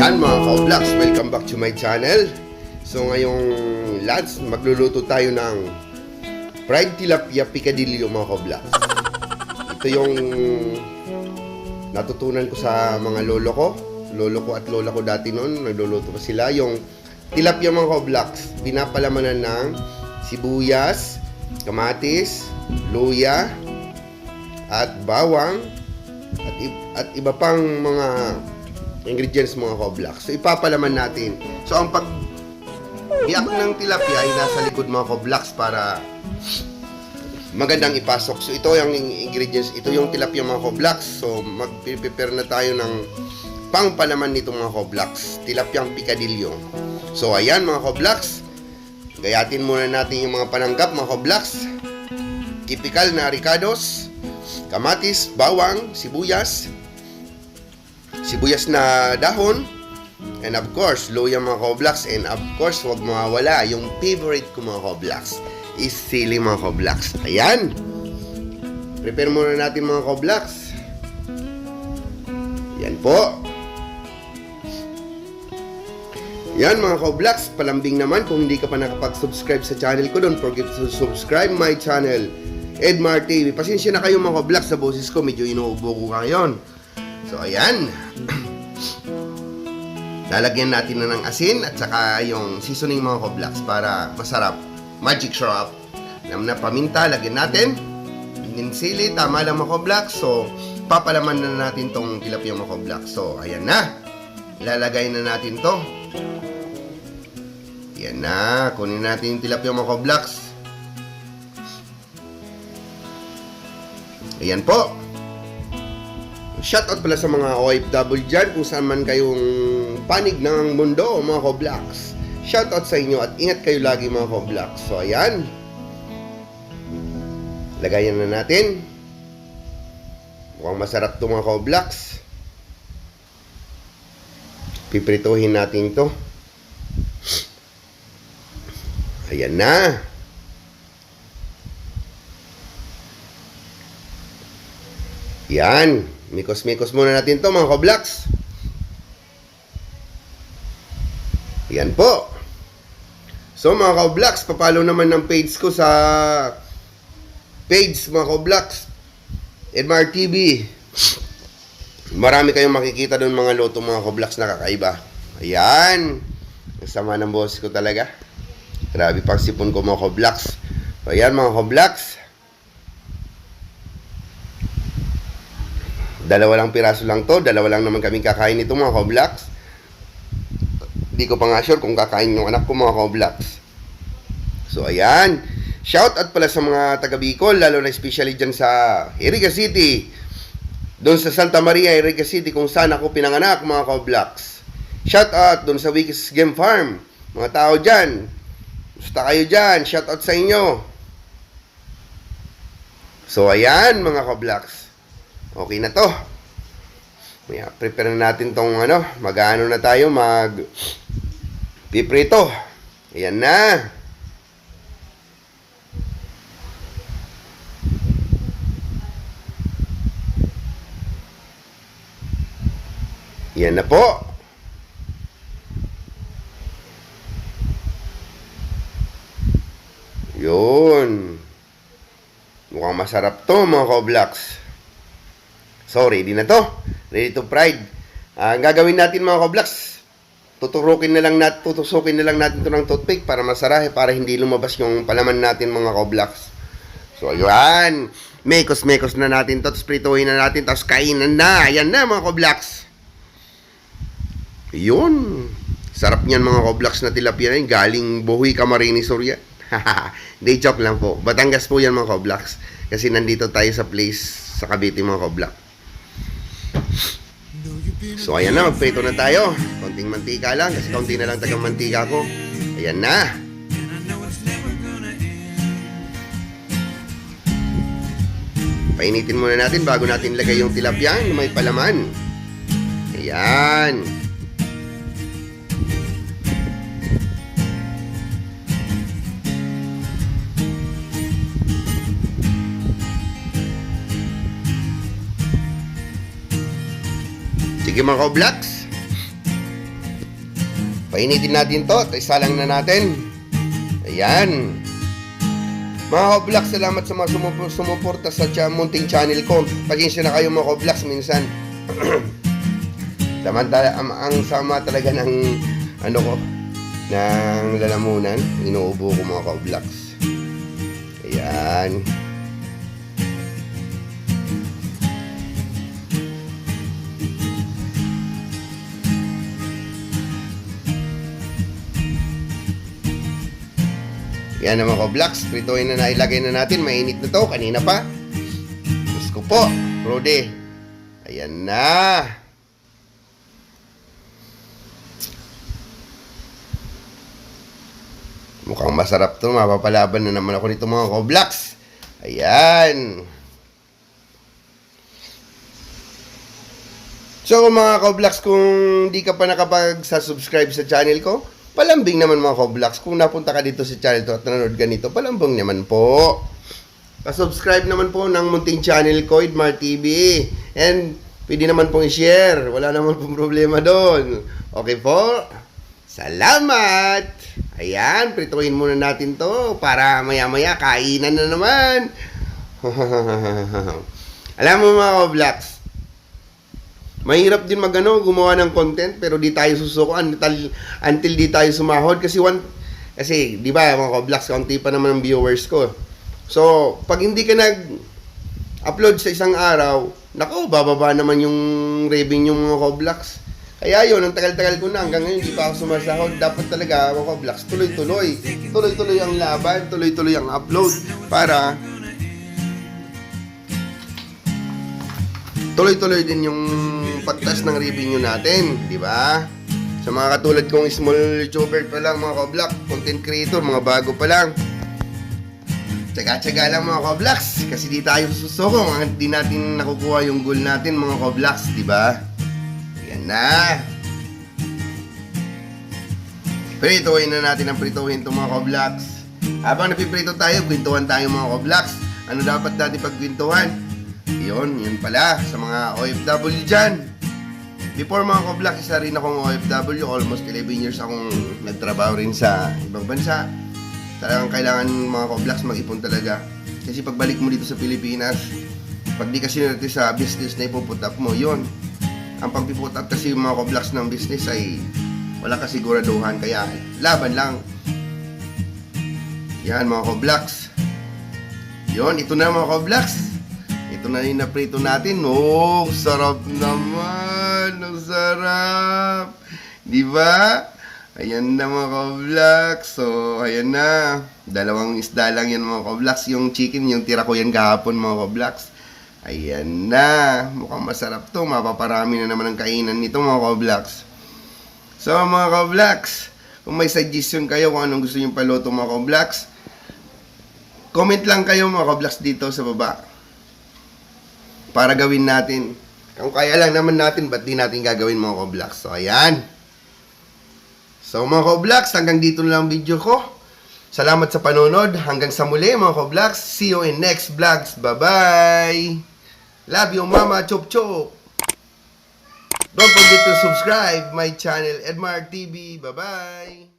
Yan mga ka-vlogs, welcome back to my channel. So ngayong lads, magluluto tayo ng fried tilapia picadillo mga ka-vlogs. Ito yung natutunan ko sa mga lolo ko. Lolo ko at lola ko dati noon, nagluluto pa sila. Yung tilapia mga ka-vlogs, pinapalamanan ng sibuyas, kamatis, luya, at bawang, at, at iba pang mga ingredients mga koblak. So ipapalaman natin. So ang pag iyak ng tilapia ay nasa likod mga koblaks para magandang ipasok. So ito yung ingredients, ito yung tilapia mga koblaks. So mag-prepare na tayo ng pangpalaman nito mga koblaks. Tilapyang picadillo. So ayan mga koblaks. Gayatin muna natin yung mga pananggap mga koblaks. Typical na ricados, kamatis, bawang, sibuyas, sibuyas na dahon, and of course, luya mga koblaks, and of course, huwag mawawala, yung favorite ko mga koblaks, is sili mga koblaks. Ayan! Prepare muna natin mga koblaks. Yan po. Yan mga koblaks, palambing naman kung hindi ka pa nakapag-subscribe sa channel ko, don't forget to subscribe my channel, Edmar TV. Pasensya na kayo mga koblaks sa boses ko, medyo inuubo ko ngayon. So ayan. Lalagyan natin na ng asin at saka yung seasoning mga koblaks para masarap. Magic syrup. Alam na paminta, lagyan natin. Din sili, tama lang mga koblaks. So, papalaman na natin tong tilapia mga koblaks. So, ayan na. Ilalagay na natin to. Yan na. Kunin natin yung tilapia mga koblaks. Ayan po. Shoutout pala sa mga OFW dyan kung saan man kayong panig ng mundo, mga koblaks. Shoutout sa inyo at ingat kayo lagi mga koblaks. So, ayan. Lagayan na natin. Mukhang masarap to mga koblaks. Piprituhin natin to. Ayan na. Yan. Mikos-mikos muna natin to mga koblaks. Yan po. So mga koblaks, papalo naman ng page ko sa page mga koblaks. Edmar TV. Marami kayong makikita doon mga loto mga koblaks na kakaiba. Ayan. Ang sama ng boss ko talaga. Grabe pang sipon ko mga koblaks. Ayan mga koblaks. Dalawa lang piraso lang to. Dalawa lang naman kaming kakain nito mga koblaks. Hindi ko pa nga sure kung kakain yung anak ko mga koblaks. So ayan. Shout out pala sa mga taga Bicol, lalo na especially dyan sa Iriga City. Doon sa Santa Maria, Iriga City, kung saan ako pinanganak mga koblaks. Shout out doon sa Wikis Game Farm. Mga tao dyan. Gusto kayo dyan. Shout out sa inyo. So ayan mga koblaks. Okay na to. Kaya prepare na natin tong ano, mag-ano na tayo, mag piprito. Ayan na. Yan na po. Yun. Mukhang masarap to mga koblaks. So, ready na to. Ready to fried. Ah, ang gagawin natin mga koblaks, tuturukin na lang natin, tutusukin na lang natin to ng toothpick para masarahe, para hindi lumabas yung palaman natin mga koblaks. So, ayun. Mekos-mekos na natin to, tapos na natin, tapos kainan na. Ayan na mga koblaks. Yun. Sarap niyan mga koblaks na tilapia na yun. Galing Buhuy, Camarines Sur yan. Joke lang po. Batangas po yan mga koblaks. Kasi nandito tayo sa place sa Cavite mga koblak. So ayan na, magprito na tayo. Konting mantika lang kasi konti na lang tagang mantika ko. Ayan na. Painitin muna natin bago natin lagay yung tilapia na may palaman. Ayan. Sige mga koblaks. Painitin natin to. at Isalang na natin. Ayan. Mga Koblax, salamat sa mga sumup- sumuporta sa cha- munting channel ko. Pag-insya na kayo mga Koblax minsan. Samantala, ang, ang sama talaga ng ano ko, ng lalamunan. Inuubo ko mga Koblax. Ayan. Yan naman ko, blocks. Prituin na nailagay na natin. Mainit na to. Kanina pa. Diyos ko po. Rode. Ayan na. Mukhang masarap to. Mapapalaban na naman ako nito mga koblaks. Ayan. So mga koblaks, kung di ka pa nakapag-subscribe sa channel ko, palambing naman mga koblaks. Kung napunta ka dito sa channel to at nanonood ka nito, palambing naman po. Pa-subscribe naman po ng munting channel ko, Idmar TV. And pwede naman pong i-share. Wala naman pong problema doon. Okay po? Salamat! Ayan, prituin muna natin to para maya-maya kainan na naman. Alam mo mga koblaks, Mahirap din magano gumawa ng content pero di tayo susuko until, until di tayo sumahod kasi one kasi di ba mga ko-vlogs kaunti pa naman ang viewers ko. So, pag hindi ka nag upload sa isang araw, nako bababa naman yung revenue mga ko-vlogs. Kaya yun, ang tagal-tagal ko na hanggang ngayon di pa ako sumasahod. Dapat talaga mga ko-vlogs tuloy-tuloy. Tuloy-tuloy ang laban, tuloy-tuloy ang upload para tuloy-tuloy din yung pagtas ng revenue natin, di ba? Sa mga katulad kong small YouTuber pa lang, mga ka-vlog, content creator, mga bago pa lang. Tsaga-tsaga lang mga ka-vlogs, kasi di tayo susukong, hanggang di natin nakukuha yung goal natin mga ka-vlogs, di ba? Yan na. Prituhin na natin ang prituhin itong mga ka-vlogs. Habang napiprito tayo, kwentuhan tayo mga ka-vlogs. Ano dapat natin pagkwentuhan? Yun, yun pala, sa mga OFW dyan. Before mga ka-vlog, isa rin akong OFW. Almost 11 years akong nagtrabaho rin sa ibang bansa. Talagang kailangan mga ka-vlogs mag-ipon talaga. Kasi pagbalik mo dito sa Pilipinas, pag di ka sinerte sa business na ipuput up mo, yun. Ang pagpiput up kasi mga ka-vlogs ng business ay wala kasiguraduhan. Kaya laban lang. Yan mga ka-vlogs. Yun, ito na mga ka-vlogs. Ito na yung naprito natin. Oh, sarap naman. Ang sarap. Di ba? Ayan na mga ka-vlogs. So, ayan na. Dalawang isda lang yan mga ka-vlogs. Yung chicken, yung tira ko yan kahapon mga ka-vlogs. Ayan na. Mukhang masarap to. Mapaparami na naman ang kainan nito mga ka-vlogs. So, mga ka-vlogs, kung may suggestion kayo kung anong gusto nyo paluto mga ka-vlogs, comment lang kayo mga ka-vlogs dito sa baba para gawin natin. Kung kaya lang naman natin, ba't di natin gagawin mga ko-vlogs? So, ayan. So, mga ko-vlogs, hanggang dito na lang ang video ko. Salamat sa panonood. Hanggang sa muli, mga ko-vlogs. See you in next vlogs. Bye-bye! Love you, mama. Chop chop! Don't forget to subscribe my channel, Edmark TV. Bye-bye!